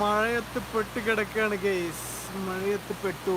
മഴയത്ത് പെട്ട് കിടക്കുകയാണ് ഗെയ്സ് മഴയത്ത് പെട്ടു.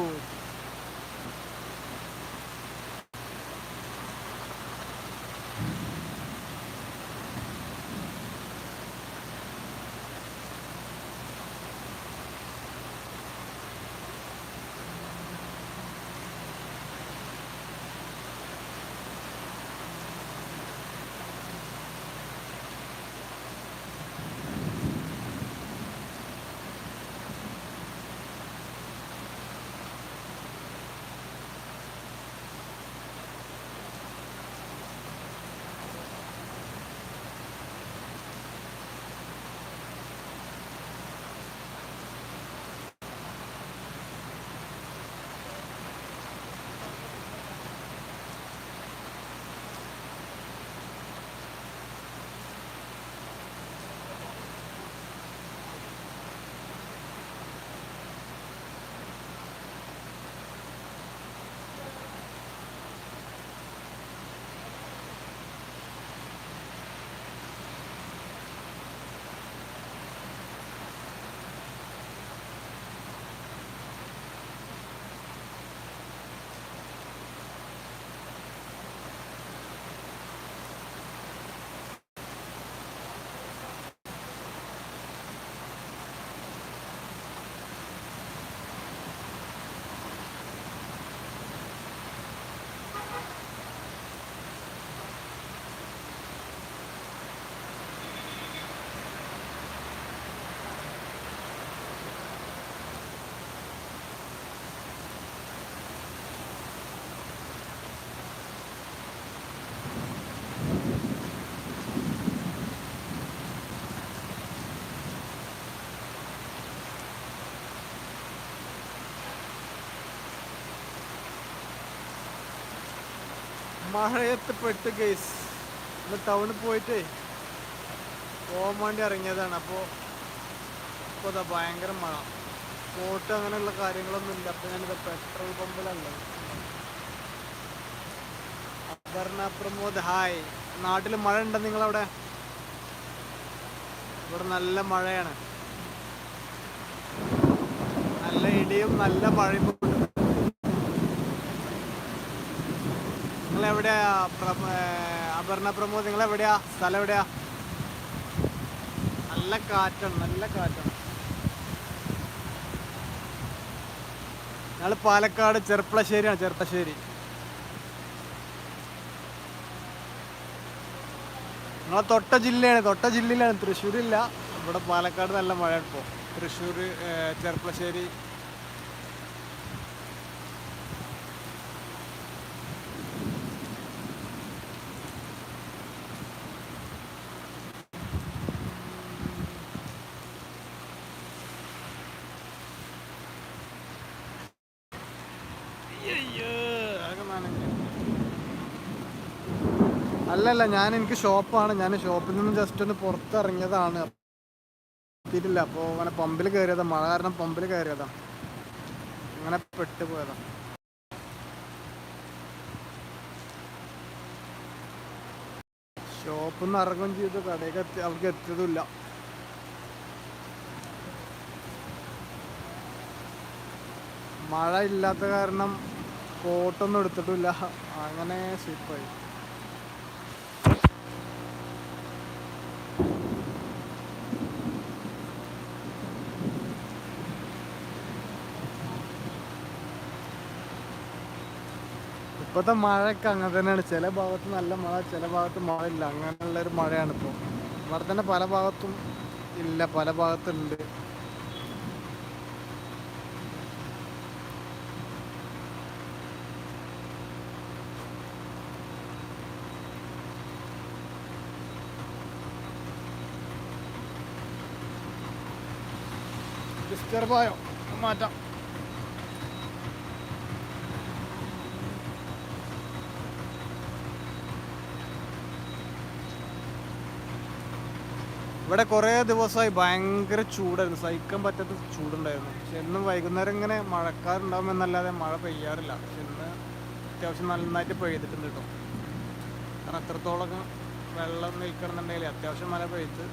മഴയത്ത് പെട്ട് ഗൈസ് ഇന്ന് ടൗണിൽ പോയിട്ടേ പോകാൻ വേണ്ടി ഇറങ്ങിയതാണ്. അപ്പോൾ ഇപ്പോൾ ഇതാ ഭയങ്കര മഴ. ബോട്ട് അങ്ങനെയുള്ള കാര്യങ്ങളൊന്നും ഇല്ല അപ്പോൾ ഞാനിത് പെട്രോൾ പമ്പിലല്ല അപർണ പ്രമോദ് ഹായ്. നാട്ടിൽ മഴ ഉണ്ടോ നിങ്ങളവിടെ? ഇവിടെ നല്ല മഴയാണ്. നല്ല ഇടിയും നല്ല മഴയും ഉണ്ട്. നിങ്ങൾ എവിടെയാ അപർണ പ്രമോദ് നിങ്ങൾ എവിടെയാ സ്ഥലം എവിടെയാ? നല്ല കാറ്റാണ് നല്ല കാറ്റാണ്. ഞങ്ങൾ പാലക്കാട് ചെർപ്പളശ്ശേരിയാണ് ചെർപ്പശ്ശേരി. നമ്മളെ തൊട്ട ജില്ലയാണ് തൊട്ട ജില്ലയിലാണ്. തൃശ്ശൂരില്ല. ഇവിടെ പാലക്കാട് നല്ല മഴ ഇപ്പോൾ തൃശ്ശൂർ ചെർപ്പളശ്ശേരി അല്ലല്ല ഞാൻ എനിക്ക് ഷോപ്പാണ്. ഞാൻ ഷോപ്പിൽ നിന്ന് ജസ്റ്റ് ഒന്ന് പുറത്തിറങ്ങിയതാണ്. എത്തിയിട്ടില്ല. അപ്പോ അങ്ങനെ പമ്പിൽ കയറിയതാ മഴ കാരണം പമ്പിൽ കയറിയതാ അങ്ങനെ പെട്ടുപോയതാ. ഷോപ്പിൽ നിന്ന് ഇറങ്ങും ചെയ്തു. കടയിലേക്ക് എത്തി അവർക്ക് എത്തിയതുമില്ല. മഴ ഇല്ലാത്ത കാരണം കോട്ടൊന്നും എടുത്തിട്ടില്ല. അങ്ങനെ സ്ലിപ്പായി ഇപ്പോഴത്തെ മഴയൊക്കെ അങ്ങനെ തന്നെയാണ്. ചില ഭാഗത്ത് നല്ല മഴ ചില ഭാഗത്ത് മഴ ഇല്ല അങ്ങനെയുള്ള ഒരു മഴയാണ് ഇപ്പോൾ ഇവിടെ തന്നെ പല ഭാഗത്തും ഇല്ല. പല ഭാഗത്തുണ്ട്. ഡിസ്റ്റർബായോ മാറ്റാം. ഇവിടെ കുറേ ദിവസമായി ഭയങ്കര ചൂടായിരുന്നു. സഹിക്കാൻ പറ്റാത്ത ചൂടുണ്ടായിരുന്നു. പക്ഷെ ഇന്നും വൈകുന്നേരം ഇങ്ങനെ മഴക്കാറുണ്ടാവുമെന്നല്ലാതെ മഴ പെയ്യാറില്ല. പക്ഷെ ഇന്ന് അത്യാവശ്യം നന്നായിട്ട് പെയ്തിട്ടുണ്ട് കേട്ടോ. കാരണം അത്രത്തോളം വെള്ളം നിൽക്കണമെന്നുണ്ടെങ്കിൽ അത്യാവശ്യം മഴ പെയ്ത്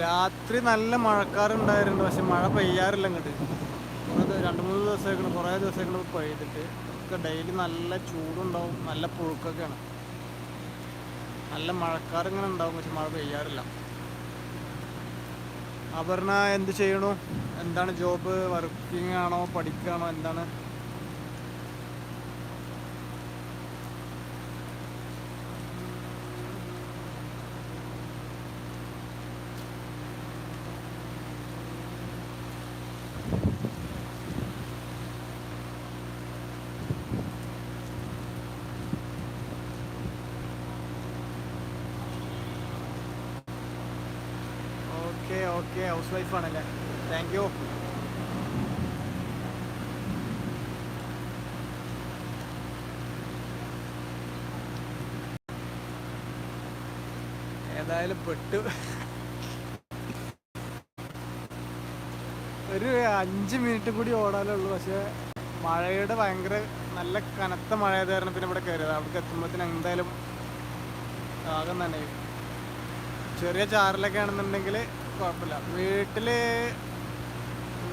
രാത്രി നല്ല മഴക്കാറുണ്ടായിരുന്നു പക്ഷെ മഴ പെയ്യാറില്ല ഇങ്ങോട്ട്. രണ്ട് മൂന്ന് ദിവസമായിരുന്നു കുറേ ദിവസമായിരുന്നു പെയ്തിട്ട്. ഒക്കെ ഡെയിലി നല്ല ചൂടുണ്ടാവും നല്ല പുഴുക്കൊക്കെയാണ്. നല്ല മഴക്കാർ ഇങ്ങനെ ഉണ്ടാവും പക്ഷെ മഴ പെയ്യാറില്ല. അപർണ എന്ത് ചെയ്യണു? എന്താണ് ജോബ് വർക്കിംഗ് ആണോ? പഠിക്കുകയാണോ എന്താണ്? ഓക്കെ ഹൗസ് വൈഫ് ആണല്ലേ? താങ്ക് യു ഏതായാലും പെട്ടു. ഒരു അഞ്ച് മിനിറ്റ് കൂടി ഓടാനുള്ളൂ പക്ഷേ മഴയുടെ ഭയങ്കര നല്ല കനത്ത മഴ ആയത് കാരണം പിന്നെ ഇവിടെ കയറിയത്. അവിടേക്ക് എത്തുമ്പോഴത്തേന് എന്തായാലും ആകം തന്നെ ചെറിയ ചാറിലൊക്കെ ആണെന്നുണ്ടെങ്കിൽ കുഴപ്പമില്ല. വീട്ടിൽ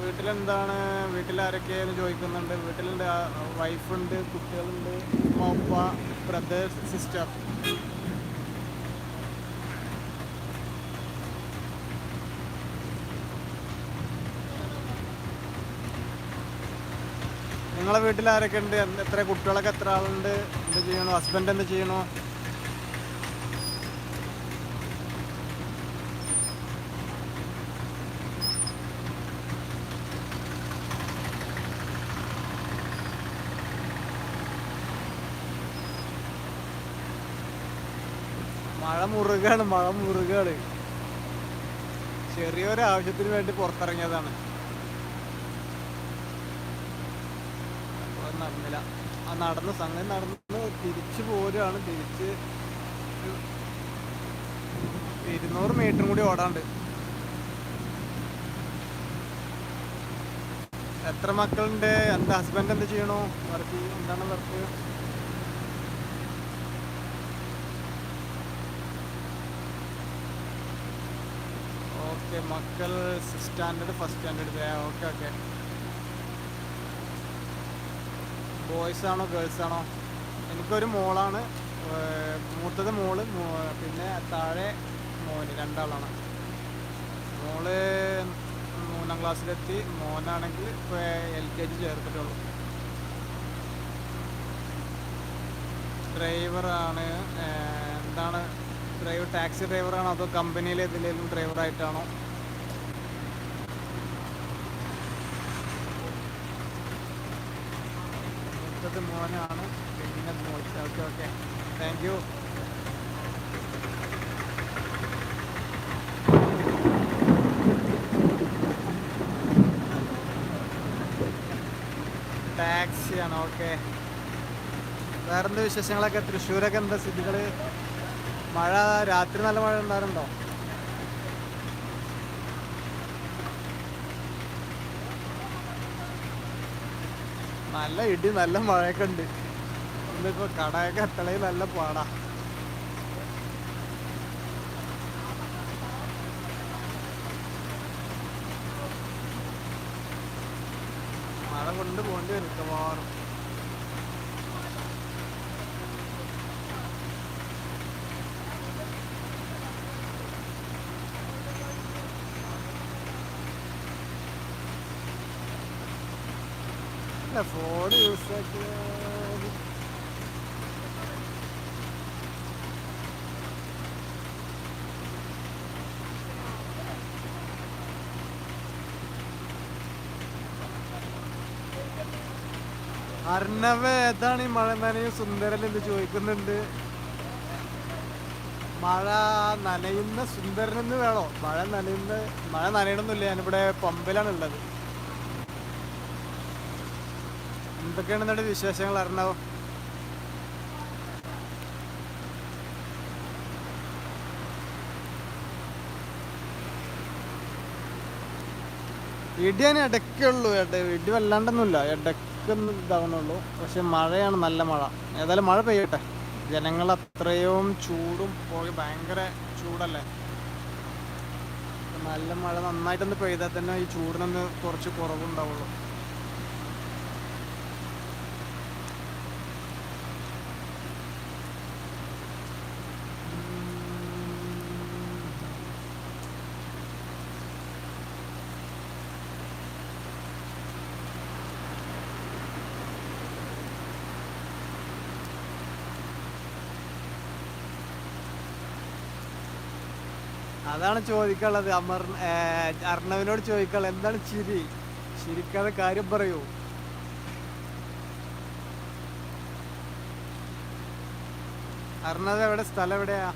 വീട്ടിലെന്താണ്? വീട്ടിലാരൊക്കെയെന്ന് ചോദിക്കുന്നുണ്ട്? വീട്ടിലുണ്ട് വൈഫുണ്ട് കുട്ടികളുണ്ട് ഉമ്മ ബ്രദേഴ്സ് സിസ്റ്റർ നിങ്ങളെ വീട്ടിലാരൊക്കെ ഉണ്ട് എത്ര കുട്ടികളൊക്കെ എത്ര ആളുണ്ട്? എന്ത് ചെയ്യണോ? ഹസ്ബൻഡ് എന്ത് ചെയ്യണു? മഴ മുറുകാണ് മഴ മുറുകാണ്. ചെറിയൊരു ആവശ്യത്തിന് വേണ്ടി പുറത്തിറങ്ങിയതാണ്. നടന്നില്ല. ആ നടന്ന് സംഗതി നടന്ന് തിരിച്ചു പോരുകയാണ് തിരിച്ച് ഇരുന്നൂറ് മീറ്ററും കൂടി ഓടാണ്ട് എത്ര മക്കളുണ്ട്? എന്റെ ഹസ്ബൻഡ് എന്ത് ചെയ്യണോ? വർക്ക് എന്താണ് വർക്ക് മക്കൾ standard first standard okay okay boys ആണോ ഗേൾസ് ആണോ? എനിക്കൊരു മോളാണ്. മൂത്തത് മോൾ പിന്നെ താഴെ മോന് രണ്ടാളാണ്. മോൾ മൂന്നാം ക്ലാസ്സിലെത്തി. മോനാണെങ്കിൽ ഇപ്പോൾ എൽ കെ ജി ചേർത്തിട്ടുള്ളൂ. ഡ്രൈവറാണ്. എന്താണ്? ഡ്രൈവർ ടാക്സി ഡ്രൈവറാണോ? അതോ കമ്പനിയിൽ എന്തിലേലും ഡ്രൈവറായിട്ടാണോ? മൂത്തത് മോനാണ്. പിന്നെ മോശം ഓക്കെ ഓക്കെ. താങ്ക് യു ടാക്സിയാണ് ഓക്കെ വേറെന്ത് വിശേഷങ്ങളൊക്കെ? തൃശ്ശൂരൊക്കെ എന്താ സ്ഥിതികൾ മഴ രാത്രി നല്ല മഴ ഉണ്ടാറുണ്ടോ നല്ല ഇടി നല്ല മഴയൊക്കെ ഉണ്ട്. ഇന്നിപ്പോ കടയൊക്കെ എത്തണേ നല്ല പാടാ. മഴ കൊണ്ട് പോകേണ്ടി വരും മിക്കവാറും. അല്ല ഫോൺ യൂസ് ആക്കിയ അർണവ് ഏതാണ് ഈ മഴ നനയും സുന്ദരൻ എന്ന് ചോദിക്കുന്നുണ്ട്. മഴ നനയുന്ന സുന്ദരൻ എന്ന് വേണോ? മഴ നനയുന്ന മഴ നനയണമെന്നില്ല ഞാനിവിടെ പമ്പിലാണ് ഉള്ളത് എന്തൊക്കെയാണ് നിങ്ങളുടെ വിശേഷങ്ങൾ അറിഞ്ഞാവോ ഇടിയാണ് ഇടയ്ക്കുള്ളൂ ഇട ഇടി വല്ലാണ്ടൊന്നുമില്ല. ഇടയ്ക്കൊന്നും ഇതാവണുള്ളൂ പക്ഷെ മഴയാണ് നല്ല മഴ. ഏതായാലും മഴ പെയ്യട്ടെ. ജനങ്ങൾ അത്രയും ചൂടും പോയി ഭയങ്കര ചൂടല്ലേ? നല്ല മഴ നന്നായിട്ടൊന്ന് പെയ്താൽ തന്നെ ഈ ചൂടിനൊന്ന് കുറച്ച് കുറവുണ്ടാവുള്ളൂ. അതാണ് ചോദിക്കാനുള്ളത്. അമർ അർണവിനോട് ചോദിക്കാനുള്ളത്. എന്താണ് ചിരി? ചിരിക്കാതെ കാര്യം പറയൂ. അർണവ് എവിടെ? സ്ഥലം എവിടെയാ?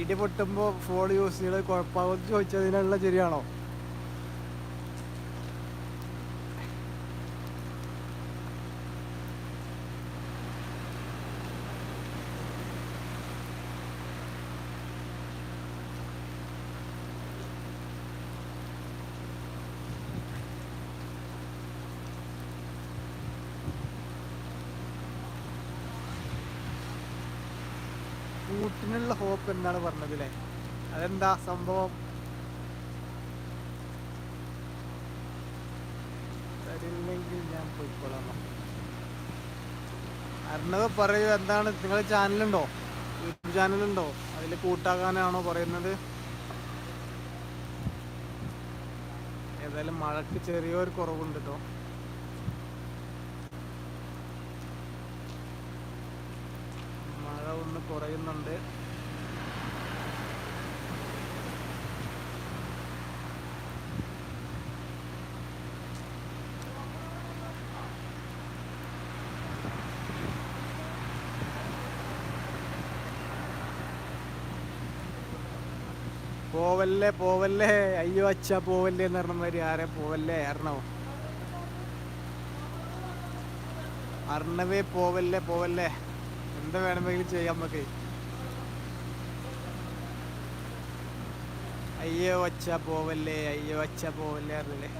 ഇടി പൊട്ടുമ്പോ ഫോൺ യൂസ് ചെയ്യണത് കുഴപ്പമാകുമെന്ന് ചോദിച്ചതിനുള്ള ശരിയാണോ? കൂട്ടിനുള്ള ഹോപ്പ് എന്നാണ് പറഞ്ഞത് അല്ലേ അതെന്താ സംഭവം? തരില്ലെങ്കിൽ ഞാൻ പോയിക്കോളാം. അർണവ് പറയൂ എന്താണ്? നിങ്ങളെ ചാനലുണ്ടോ? യൂട്യൂബ് ചാനലുണ്ടോ? അതിൽ കൂട്ടാക്കാനാണോ പറയുന്നത്? ഏതായാലും മഴക്ക് ചെറിയൊരു കുറവുണ്ട് കേട്ടോ മഴ ഒന്ന് കുറയുന്നുണ്ട്. പോവല്ലേ പോവല്ലേ. അയ്യോ അച്ഛ പോവല്ലേ എന്ന് പറഞ്ഞ മാതിരി ആരെ പോവല്ലേ? അർണവോ അർണവേ പോവല്ലേ പോവല്ലേ. എന്താ വേണമെങ്കിലും ചെയ്യാം നമുക്ക്. അയ്യോ അച്ഛ പോവല്ലേ അയ്യോ അച്ഛ പോവല്ലേ അറിയില്ലേ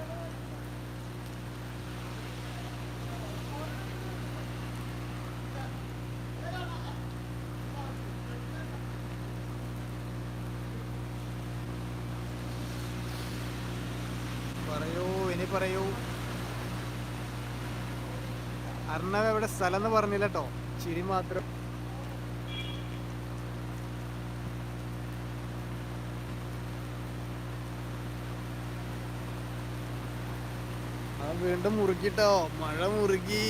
പറയൂ ഇനി പറയൂ. അർണവ് എവിടെ സ്ഥലം എന്ന് പറഞ്ഞില്ല കേട്ടോ ചിരി മാത്രം. വീണ്ടും മുറുകിട്ടോ മഴ മുറുകി.